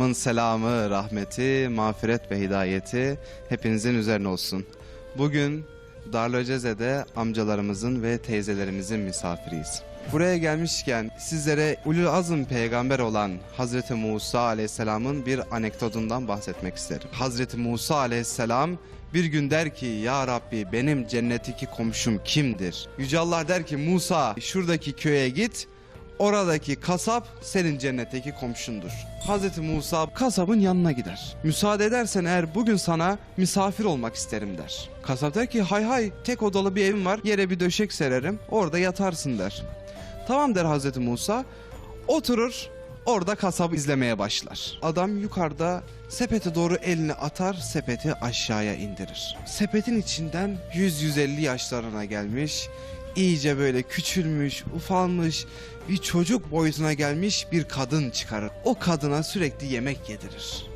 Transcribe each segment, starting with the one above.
Allah'ın selamı, rahmeti, mağfiret ve hidayeti hepinizin üzerine olsun. Bugün Darlıceze'de amcalarımızın ve teyzelerimizin misafiriyiz. Buraya gelmişken sizlere Ulul Azm peygamber olan Hazreti Musa aleyhisselamın bir anekdotundan bahsetmek isterim. Hazreti Musa aleyhisselam bir gün der ki ya Rabbi benim cennetteki komşum kimdir? Yüce Allah der ki Musa şuradaki köye git Oradaki kasap senin cennetteki komşundur. Hazreti Musa kasabın yanına gider. Müsaade edersen eğer bugün sana misafir olmak isterim der. Kasap der ki hay hay tek odalı bir evim var yere bir döşek sererim orada yatarsın der. Tamam der Hazreti Musa oturur orada kasabı izlemeye başlar. Adam yukarıda sepete doğru elini atar sepeti aşağıya indirir. Sepetin içinden 100-150 yaşlarına gelmiş iyice böyle küçülmüş, ufalmış, bir çocuk boyutuna gelmiş bir kadın çıkarır. O kadına sürekli yemek yedirir.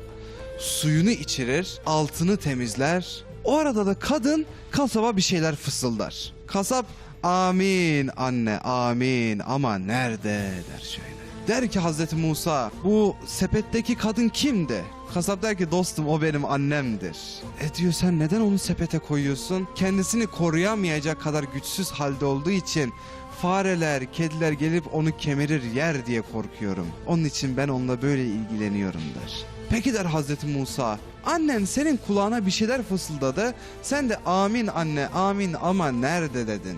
Suyunu içirir, altını temizler. O arada da kadın kasaba bir şeyler fısıldar. Kasap amin anne amin ama nerede der şöyle. Der ki Hazreti Musa bu sepetteki kadın kimdi? Kasap der ki dostum o benim annemdir. E diyor sen neden onu sepete koyuyorsun? Kendisini koruyamayacak kadar güçsüz halde olduğu için fareler, kediler gelip onu kemirir yer diye korkuyorum. Onun için ben onunla böyle ilgileniyorum der. Peki der Hazreti Musa, annen senin kulağına bir şeyler fısıldadı. Sen de amin anne amin ama nerede dedin.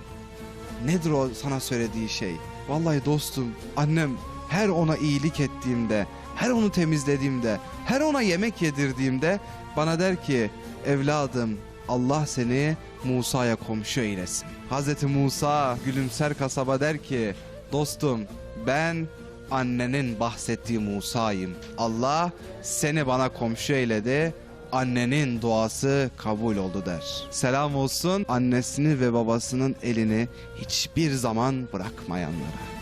Nedir o sana söylediği şey? Vallahi dostum annem her ona iyilik ettiğimde, her onu temizlediğimde, her ona yemek yedirdiğimde bana der ki evladım Allah seni Musa'ya komşu eylesin. Hazreti Musa gülümser kasaba der ki dostum ben annenin bahsettiği Musa'yım. Allah seni bana komşu eyledi annenin duası kabul oldu der. Selam olsun annesini ve babasının elini hiçbir zaman bırakmayanlara.